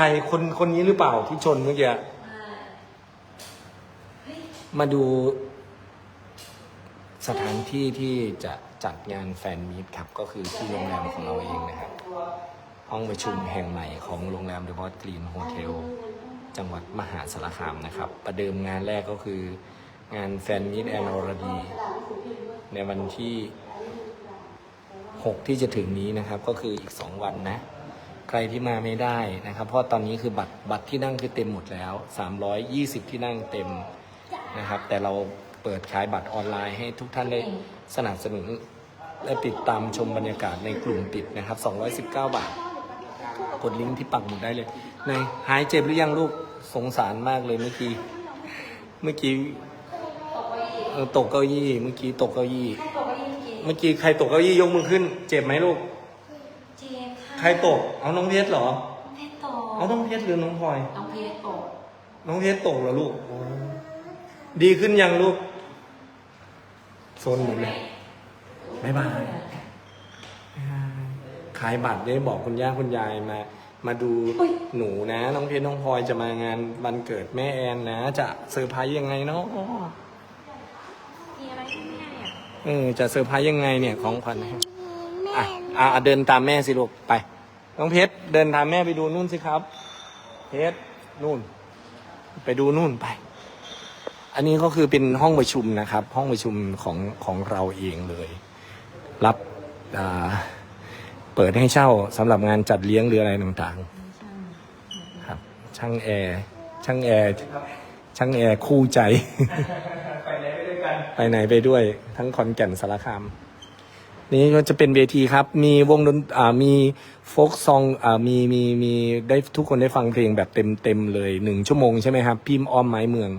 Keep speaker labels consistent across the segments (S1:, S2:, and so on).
S1: ใครคนคนนี้หรือเปล่าที่ชนเมื่อกี้มาดูสถานที่ที่จะจัดงานแฟนมีตครับ ก็คือที่โรงแรมของเราเองนะครับ ห้องประชุมแห่งใหม่ของโรงแรมเดอะบอสกรีนโฮเทลจังหวัดมหาสารคามนะครับ ประเดิมงานแรกก็คืองานแฟนมีตแอนอรดีในวันที่ 6 ที่จะถึงนี้นะครับ ก็คืออีก 2 วันนะ ใครที่มาไม่ได้นะครับ เพราะตอนนี้คือบัตรบัตรที่นั่งคือเต็มหมดแล้ว 320 ที่นั่งเต็มนะครับ แต่เราเปิดขายบัตรออนไลน์ให้ทุกท่านได้สนับสนุน และติดตามชมบรรยากาศในกลุ่มปิดนะครับ 219 บาท กดลิงก์ที่ปักหมุดได้เลย ในหายเจ็บหรือยังลูกสงสารมากเลยเมื่อกี้เมื่อกี้ตกเก้าอี้เมื่อกี้ตกเก้าอี้ เมื่อกี้ใครตกเก้าอี้ยกมือขึ้น เจ็บไหมลูก ใครตก เอาน้องเพชรเหรอ
S2: น้องเพชรโต
S1: เอาน้องเพชรหรือน้องพลอย
S2: น้องเพชรโต
S1: น้องเพชรตกเหรอลูกโอ้ดีขึ้นยังลูกโซนหมดเลยบ๊ายบายขายบัตรได้บอกคุณย่าคุณยายมา มาดูหนูนะ น้องเพชรน้องพลอยจะมางานวันเกิดแม่แอนนะ จะเซอร์ไพรส์ยังไงเนาะ
S2: มีอะไรที่แม่เนี่ย
S1: เออจะเซอร์ไพรส์ยังไงเนี่ยของขวัญให้ อะอะเดินตามแม่สิลูกไป น้องเพชรเดินตามแม่ไปดูนู่นสิครับ เพชรนู่น ไปดูนู่นไป อันนี้ก็คือเป็นห้องประชุมนะครับ ห้องประชุมของของเราเองเลย รับอ่าเปิดให้เช่าสำหรับงานจัดเลี้ยงหรืออะไรต่างๆครับ ช่างแอร์ช่างแอร์ช่างแอร์คู่ใจ ไปไหนไปด้วยกัน ไปไหนไปด้วย ทั้งขอนแก่นสารคาม นี่ก็จะเป็นเวทีครับ มีวงดนอ่ามีโฟกซองอ่ามีมีมีได้ทุกคนได้ฟังเพลงแบบเต็มเต็มเลยหนึ่งชั่วโมงใช่ไหมครับพิมพ์อ้อมไม้เมือง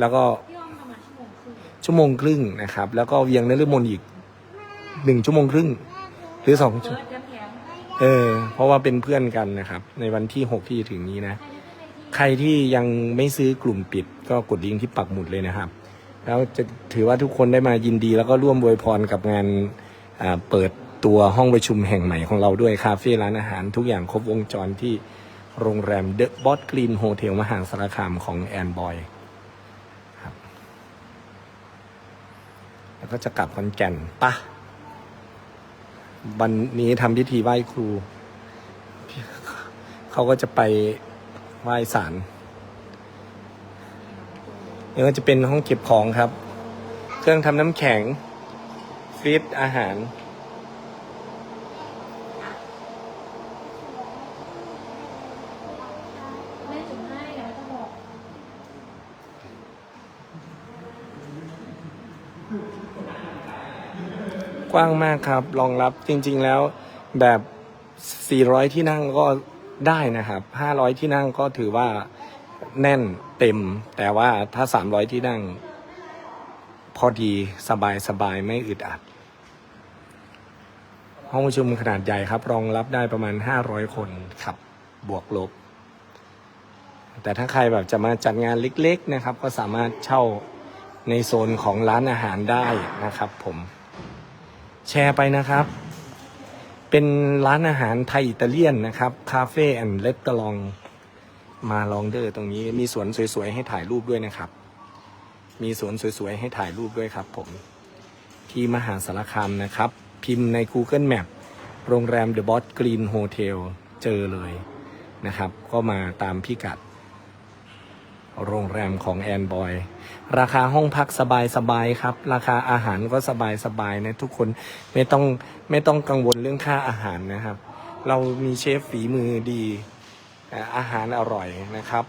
S1: แล้วก็
S2: พี่อ้อมประมาณชั่วโมงครึ่ง
S1: ชั่วโมงครึ่งนะครับ แล้วก็เวียงนฤมลอีกหนึ่งชั่วโมงครึ่ง หรือสองชั่ว
S2: เบิร์ดเดี๋ยวแถม
S1: เออ เพราะว่าเป็นเพื่อนกันนะครับ ในวันที่หกที่จะถึงนี้นะ ใครที่ยังไม่ซื้อกลุ่มปิด ก็กดลิงก์ที่ปักหมุดเลยนะครับ แล้วจะถือว่าทุกคนได้มายินดีแล้วก็ร่วมบวยพรกับงาน เปิดตัวห้องประชุมแห่งใหม่ของเราด้วยคาเฟ่ร้านอาหารทุกอย่างครบวงจรที่โรงแรมเดอะบอสกรีนโฮเทลมหาสารคามของแอนบอยครับแล้วก็จะกลับคอนแก่นปะวันนี้ทำพิธีไหว้ครู เขาก็จะไปไหว้ศาลนี่ก็จะเป็นห้องเก็บของครับ เครื่องทำน้ำแข็ง ฟรีดอาหาร
S2: แม่จุดให้เดี๋ยวจะบอก
S1: กว้างมากครับรองรับจริง ๆแล้วแบบ 400 ที่นั่งก็ได้นะครับ 500 ที่นั่งก็ถือว่าแน่นเต็ม แต่ว่าถ้า 300 ที่นั่ง พอดีสบายสบายไม่อึดอัด ห้องประชุมขนาดใหญ่ครับ รองรับได้ประมาณ 500 คนครับบวกลบ แต่ถ้าใครแบบจะมาจัดงานเล็กๆนะครับ ก็สามารถเช่าในโซนของร้านอาหารได้นะครับ ผมแชร์ไปนะครับ เป็นร้านอาหารไทยอิตาเลียนนะครับคาเฟ่แอนด์เลสตลองมาลองเดอร์ตรงนี้มีสวนสวยๆ ให้ถ่ายรูปด้วยนะครับ มีสวนสวยๆ ให้ถ่ายรูปด้วยครับ ผมที่มหาสารคามนะครับ พิมพ์ใน Google Map โรงแรม The Boss Green Hotel เจอเลยนะครับ ก็มาตามพิกัด โรงแรมของแอนบอย ราคาห้องพักสบายๆครับ ราคาอาหารก็สบายๆนะทุกคนไม่ต้องไม่ต้องกังวลเรื่องค่าอาหารนะครับ เรามีเชฟฝีมือดีอาหารอร่อยนะครับ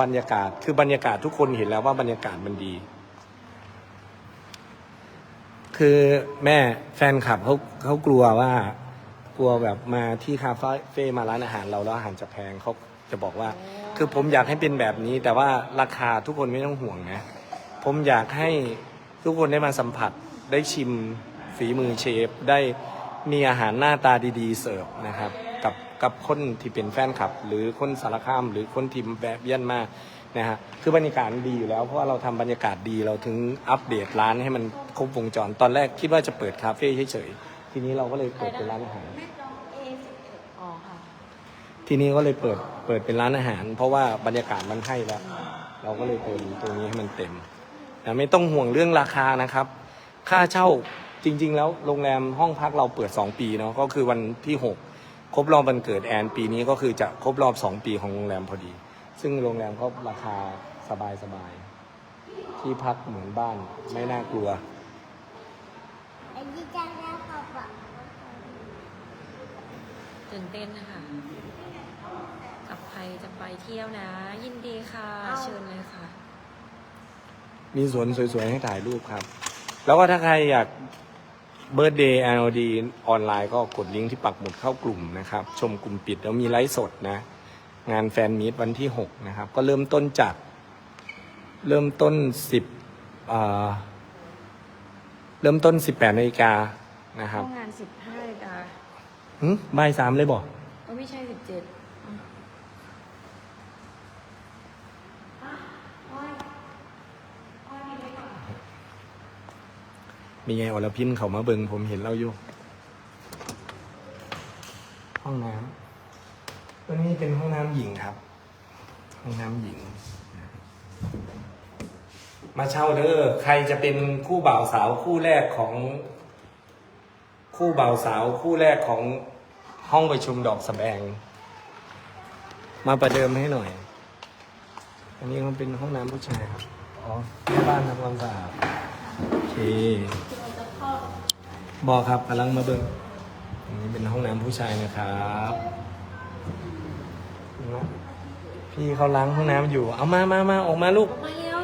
S1: บรรยากาศคือบรรยากาศทุกคนเห็นแล้วว่าบรรยากาศมันดี คือแม่แฟนคลับเขาเขากลัวว่า กลัวแบบมาที่คาเฟ่มาร้านอาหารเราแล้วอาหารจะแพงเขาจะบอกว่า คือผมอยากให้เป็นแบบนี้ แต่ว่าราคาทุกคนไม่ต้องห่วงนะ ผมอยากให้ทุกคนได้มาสัมผัสได้ชิมฝีมือเชฟ ได้มีอาหารหน้าตาดีๆ เสิร์ฟนะครับ กับกับคนที่เป็นแฟนคลับ หรือคนสารคามหรือคนทีมแบบเยี่ยนมาก นะฮะคือบรรยากาศดีอยู่แล้วเพราะว่าเราทำบรรยากาศดีเราถึงอัปเดตร้านให้มันครบวงจรตอนแรกคิดว่าจะเปิดคาเฟ่เฉยๆทีนี้เราก็เลยเปิดเป็นร้านอาหารทีนี้ก็เลยเปิดเปิดเป็นร้านอาหาร เพราะว่าบรรยากาศมันให้แล้ว เราก็เลยเติมตรงนี้ให้มันเต็มแต่ไม่ต้องห่วงเรื่องราคานะครับ ค่าเช่าจริง ๆ แล้วโรงแรมห้องพักเราเปิด 2 ปีเนาะก็คือวันที่ 6 ครบรอบวันเกิดแอนปีนี้ก็คือจะครบรอบ 2 ปีของโรงแรมพอดี ซึ่งโรงแรมก็ราคาสบายๆที่พักเหมือนบ้านไม่น่ากลัว
S3: อันนี้จะได้ขอบคุณ
S2: ตื่นเต้นนะคะกับใครจะไปเที่ยวนะ ยินดีค่ะ เชิญเลยค่ะ
S1: มีสวนสวยๆให้ถ่ายรูปครับ แล้วก็ถ้าใครอยากเบิร์ d เดย์ LD ออนไลน์ก็กดลิงก์ที่ปักหมุดเข้ากลุ่มนะครับ ชมกลุ่มปิดแล้วมีไลฟ์สดนะ งานแฟนมีตวันที่ 6 นะครับ ก็เริ่มต้นจาก เริ่มต้น 10อ่าเริ่มต้น 18นาฬิกานะครับ
S2: ห้องงานสิบห้านาฬิกา
S1: หึบ่ายสามเลยบอก
S2: เออไม่ใช่สิบเจ็ด
S1: มีไงอรพินเขามาเบิงผมเห็นเราอยู่ ห้องน้ำ ตัวนี้เป็นห้องน้ำหญิงครับ ห้องน้ำหญิง มาเช่าเด้อใครจะเป็นคู่บ่าวสาวคู่แรกของ คู่บ่าวสาวคู่แรกของห้องประชุมดอกสแบง มาประเดิมให้หน่อย อันนี้มันเป็นห้องน้ำผู้ชายครับ อ๋อแม่บ้านทำความสะอาดโอเคบอกครับกำลังมาเบิ่งอันนี้เป็นห้องน้ำผู้ชายนะครับ พี่เขาล้างห้องน้ำอยู่ เอามามามาออกมาลูก
S2: มาเร็ว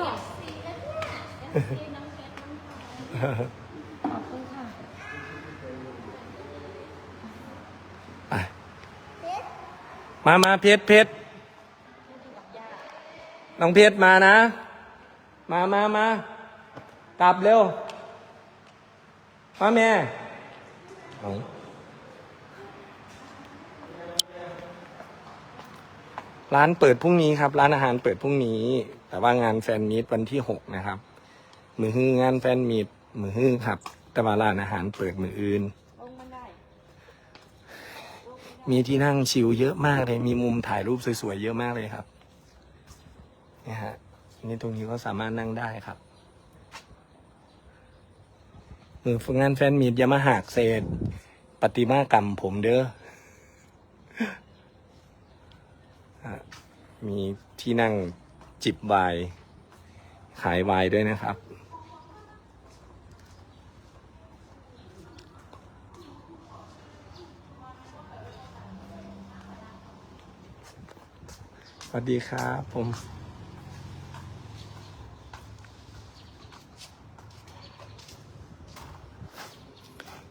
S2: ขอบคุณค่ะ
S1: ไปมามาเพชรเพชรน้องเพชรมานะ มามามากลับเร็วมาแม่เอา ร้านเปิดพรุ่งนี้ครับ ร้านอาหารเปิดพรุ่งนี้ แต่ว่างานแฟนมีตวันที่หกนะครับ มือฮืองานแฟนมีตมือฮือครับ แต่ว่าร้านอาหารเปิดมืออื่น มีที่นั่งชิลเยอะมากเลย มีมุมถ่ายรูปสวยๆเยอะมากเลยครับนี่ฮะนี่ตรงนี้ก็สามารถนั่งได้ครับมือฝึกงานแฟนมีดยามาหักเศษปฏิมากรรมผมเด้อฮะ มีที่นั่งจิบไวน์ขายไวน์ด้วยนะครับ สวัสดีครับผม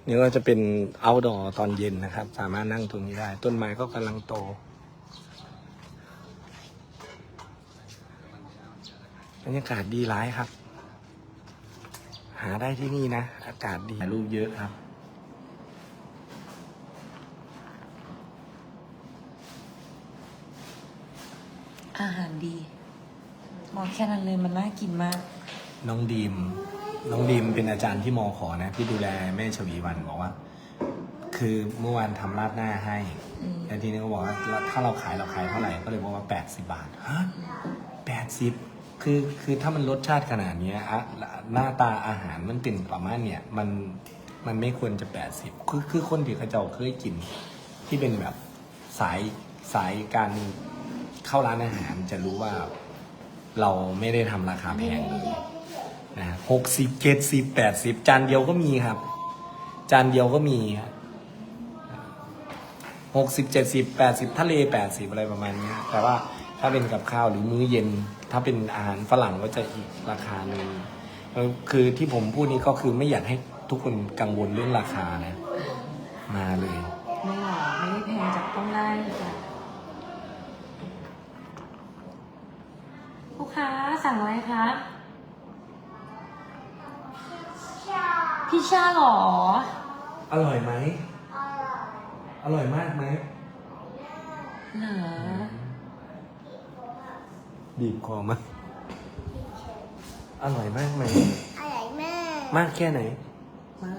S1: นี่ก็จะเป็น outdoor ตอนเย็นนะครับ สามารถนั่งตรงนี้ได้ ต้นไม้ก็กำลังโต รรยากาศดีร้ายครับ หาได้ที่นี่นะ อากาศดีถ่ายรูปเยอะครับ
S2: อาหารดีบอกแค่นั้นเลยมันน่ากินมาก
S1: น้องดีม น้องดีมเป็นอาจารย์ที่มอขอนะ ที่ดูแลแม่ชวีวันบอกว่า คือเมื่อวานทำราดหน้าให้
S2: อืม
S1: แล้วทีนี้ก็บอกว่าถ้าเราขายเราขายเท่าไหร่ก็เลยบอกว่าแปดสิบาทฮะแปดสิบ คือคือถ้ามันรสชาติขนาดเนี้ยอะหน้าตาอาหารมันเป็นประมาณเนี่ยมันมันไม่ควรจะแปดสิบคือคือคนที่เขาเจ้าเคยกิน ที่เป็นแบบสายสายการเข้าร้านอาหารจะรู้ว่าเราไม่ได้ทำราคาแพงเลยนะหกสิบเจ็ดสิบแปดสิบจานเดียวก็มีครับ จานเดียวก็มีหกสิบเจ็ดสิบแปดสิบทะเลแปดสิบอะไรประมาณนี้แต่ว่าถ้าเป็นกับข้าวหรือมื้อเย็น ถ้าเป็นอาหารฝรั่งก็จะอีกราคาหนึ่งเออคือที่ผมพูดนี้ก็คือไม่อยากให้ทุกคนกังวลเรื่องราคานะมาเลย
S2: ไม่หรอกไม่ได้แพงจับต้องได้จ้ะลูกค้าสั่งอะไรคะพี่ชาเหรอ
S1: อร่อยไหม อร่อยมากไหม
S2: เหรอ
S1: บีบคอมากอร่อยมากไหม
S3: อะไรแม่
S1: มากแค่ไหน
S2: มา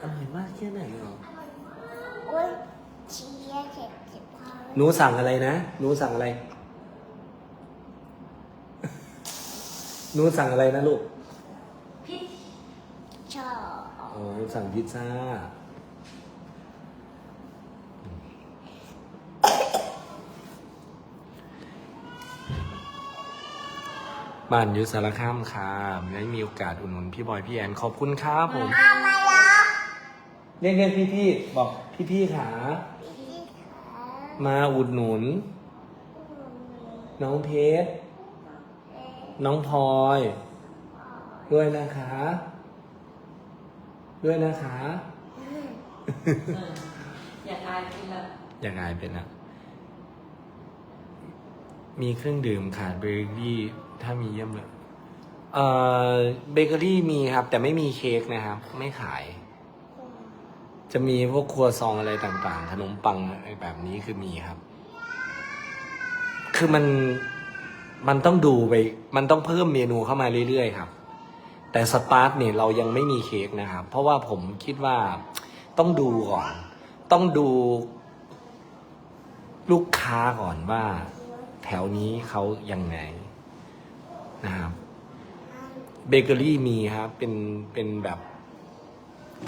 S1: อร่อยมากแค่ไหนหรอ
S3: อุ้ยเชียร์เจ็ดสิบห้า
S1: หนูสั่งอะไรนะหนูสั่งอะไรหนูสั่งอะไรนะลูก
S2: พี่
S3: ชอบ
S1: อ๋อสั่งพิซซ่า บ้านอยุสารคามค่ะได้มีโอกาสอุดหนุนพี่บอยพี่แอนขอบคุณครับผม
S3: เอามาแล้ว
S1: เรียกเรียกพี่พี่ๆบอกพี่พี่ๆขา
S3: พี่ขา
S1: มาอุดหนุน น้องเพชรน้องพลอย ด้วยนะคะ ด้วยนะคะ
S2: อยากอายกินละ
S1: อย่างไรเป็นอะมีเครื่องดื่มขาดเบเกอรี่ ถ้ามีเยี่ยมเลย เอ่อเบเกอรี่มีครับ แต่ไม่มีเค้กนะครับ ไม่ขาย จะมีพวกครัวซองอะไรต่างๆ ขนมปังอะไรแบบนี้คือมีครับ คือมันมันต้องดูไป มันต้องเพิ่มเมนูเข้ามาเรื่อยๆครับ แต่สตาร์ทเนี่ยเรายังไม่มีเค้กนะครับ เพราะว่าผมคิดว่าต้องดูก่อน ต้องดูลูกค้าก่อนว่า แถวนี้เขายังไง นะครับเบเกอรี่มีครับเป็นเป็นแบบ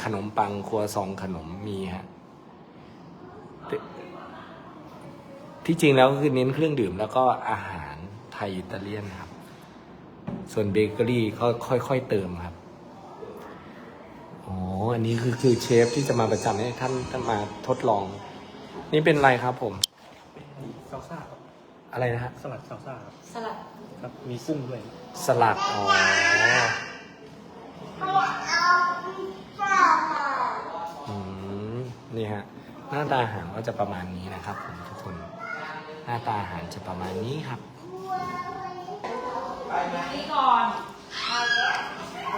S1: ขนมปังครัวซองขนมมีฮะที่จริงแล้วก็คือเน้นเครื่องดื่มแล้วก็อาหารไทยอิตาเลียนครับ ส่วนเบเกอรี่ก็ค่อยๆเติมครับอ๋ออันนี้คือคือเชฟที่จะมาประจำให้ท่านท่านมาทดลอง นี่เป็นอะไรครับผม
S4: ซาลซ่าครับ
S1: อะไรนะฮะ
S4: สลัดซาลซ่าครับ
S2: สลัด
S4: ครับ มีกุ้งด้วย
S1: สลัด อ๋อ
S3: ให้เอาพิซซ่ามา
S1: อืม นี่ฮะ หน้าตาอาหารก็จะประมาณนี้นะครับผมทุกคน หน้าตาอาหารจะประมาณนี้ครับ
S2: นี่ก่อน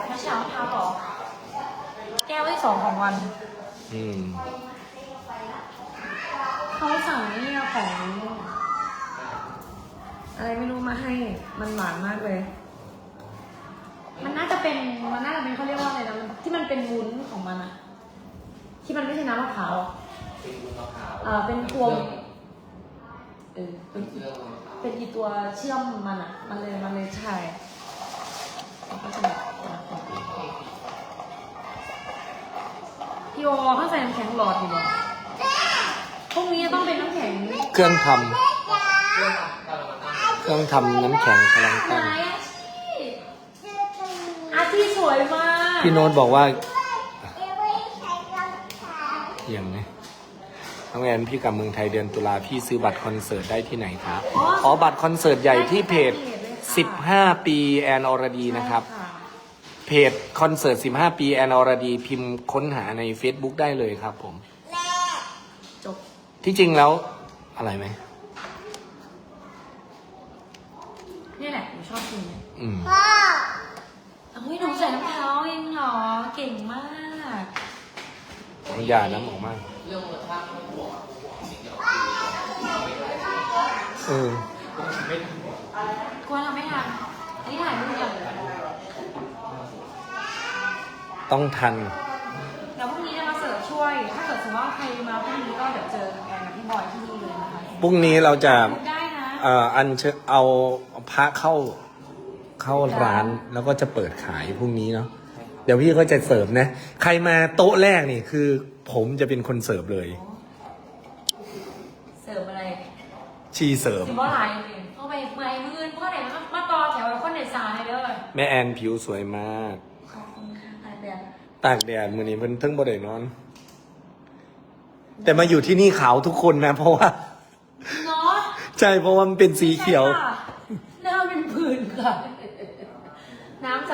S2: เมื่อเช้าทาบอกแก้วที่สองของวัน
S1: อืม
S2: เขาสั่งนี่ของ อะไรไม่รู้มาให้มันหวานมากเลย มันน่าจะเป็นมันน่าจะเป็นเขาเรียกว่าอะไรนะมันที่มันเป็นวุ้นของมันอะที่มันไม่ใช่น้ำมะพร้าวอะเอ่าเป็นตัวเออเป็นอีเป็นอีตัวเชื่อมมันอะมันเลยมันเลยใช่มันก็จะแบบพี่โอข้างใส่น้ำแข็งหลอดอยู่เหรอพรุ่งนี้จะต้องเป็นน้ำแข็ง
S1: เครื่องทำเครื่องทำ น้ำแข็งกำลังตั้ง
S2: ไม้อาชีพอาชีพสวยมาก
S1: พี่โน้ตบอกว่า
S3: เอไว้ใส่รองเท้า
S1: เยี่ยมไหมน้องแอนพี่กลับเมืองไทยเดือนตุลาพี่ซื้อบัตรคอนเสิร์ตได้ที่ไหนครับอ๋อบัตรคอนเสิร์ตใหญ่ที่เพจ 15 ปีแอนอรดีนะครับ
S2: ใช่
S1: เพจคอนเสิร์ต 15 ปีแอนอรดี พิมพ์ค้นหาใน Facebook ได้เลยครับผม
S3: แม่
S2: จบ
S1: ที่จริงแล้วอะไรไหม
S2: นี่แหละหนูช อบกินเนี่ย
S1: อืม
S3: พ่อ
S2: อุ้ยหนูใส่น้ำเท้าเองเหรอ เก่งมาก
S1: ของยาน้ำออกมากเออ
S2: กลัวเราไม่ทันอันนี้ถ่ายรูปยัง
S1: ต้องทัน
S2: เดี๋ยวพรุ่งนี้จะมาเสิร์ฟช่วย ถ้าเกิดสมมติว่าใครมาพรุ่งนี้ก็เดี๋ยวเจอแอนกับพี่บอยที่นี่เลยนะคะ
S1: พรุ่งนี้เราจะ
S2: พูดได้นะ
S1: เอ่ออันเชิญเอาพระเข้า เข้าร้านแล้วก็จะเปิดขายพรุ่งนี้เนาะเดี๋ยวพี่ก็จะเสิร์ฟนะ ใครมาโต๊ะแรกนี่คือ ผมจะเป็นคนเสิร์ฟเลย
S2: เสิร์ฟอะไร
S1: ชีเสิร์ฟ
S2: สิบว่าหลายเลยเข้าไปเมื่อยมือนพ่อไหนมามาต่อแถวคนเด็ดสายเลย
S1: แม่แอนผิวสวยมาก
S2: ขอบคุณค่ะอาจารย์
S1: ตากแดดมือนี้เพิ่นเพิ่งบ่ได้นอน แต่มาอยู่ที่นี่ขาวทุกคนนะ เพราะว่า
S2: เนาะ
S1: ใช่เพราะว่ามันเป็นสีเขียว
S2: ใช่ค่ะหน้าเป็นผื่นค่ะ น้ำส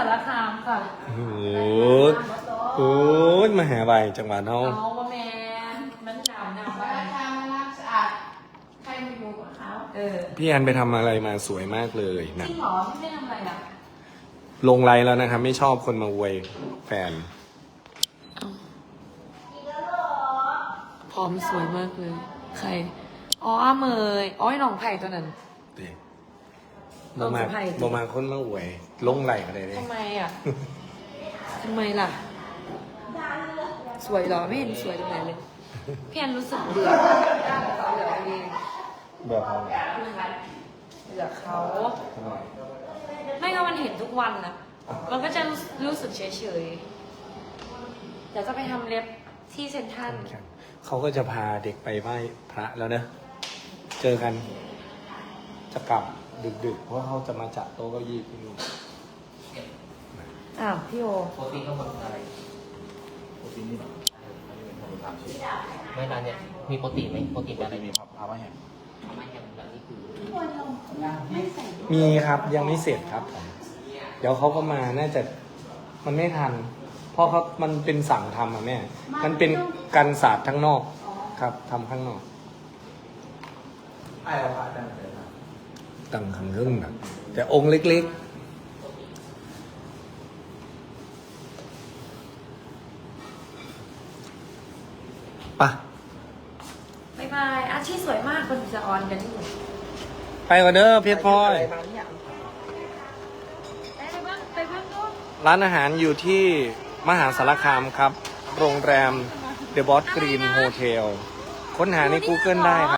S2: ารคามค่ะ
S1: โอ้โหโอ้ยมาหาใบจังหวัดเฮา
S2: เอาบะแมนมันดำน้ำบ้าน
S5: ทำน้ำสะอาดใครมาอยู่กับเขา
S2: เออ
S1: พี่แอนไปทำอะไรมาสวยมากเลย
S2: จ
S1: นะ
S2: ริงเหรอพี่ไม่ทำอะไรล่ะ
S1: ลงไลน์แล้วนะครับ ไม่ชอบคนมาอวยแฟน
S2: พร้อมสวยมากเลย ใคร อ๋ออาเมยอ๋อไอ้หนองไผ่ตัวนั้น
S1: เด็
S2: ล
S1: บ่
S2: ง
S1: มา
S2: สะพายดิ
S1: บ่มาคนมาอวย ลงไลน์อะไรเลย
S2: ทำไมอะ ทำไมล่ะ สวยเหรอ ไม่เห็นสวยตรงไหนเลยพี่แอนรู้สึกเบื่อด้านเขาเหลือเอง
S1: เบื่อเขา
S2: เหลือเขาไม่ก็มันเห็นทุกวันนะ มันก็จะรู้รู้สึกเฉยๆเดี๋ยวจะไปทำเล็บที่เซ็นทรัล
S1: เขาก็จะพาเด็กไปไหว้พระแล้วเนอะเจอกัน จะกลับ ดึกๆ เพราะว่าเขาจะมาจัดโต๊ะเก้าอี้ที่นี่
S2: อ้าว พี่โอ
S6: โปรตีนข้างบนอะไร
S7: โปรตีนนี่แบบมีความชื้น
S6: ไม่ร้านเนี่ยมีโปรตีนไหมโปรตีน
S7: โปร
S6: อะไร
S7: ตีนมีพับพามาแห้ง
S6: ทำไมแฮมแบบนี้คือ
S1: มีครับยังไม่เสร็จครับผมเดี๋ยวเขาก็มาน่าจะมันไม่ทัน เพราะเขามันเป็นสั่งทำอะแม่ มันเป็นกันศาสตร์ทั้งนอกครับทำข้างนอก
S7: ไอ้เราพาดันเลยนะ
S1: ตั้งขังครึ่งนะแต่องค์เล็กๆปะ
S2: บายบายอาชีพสวยมากคนจะออนกันนี่
S1: ไปก่อนเด้อเพชรพลอย
S2: ไปเบิ้งไปเบิ้งดู
S1: ร้านอาหารอยู่ที่มหาสารคามครับ โรงแรม The Boss Green Hotel ค้นหาใน Google ได้ครับ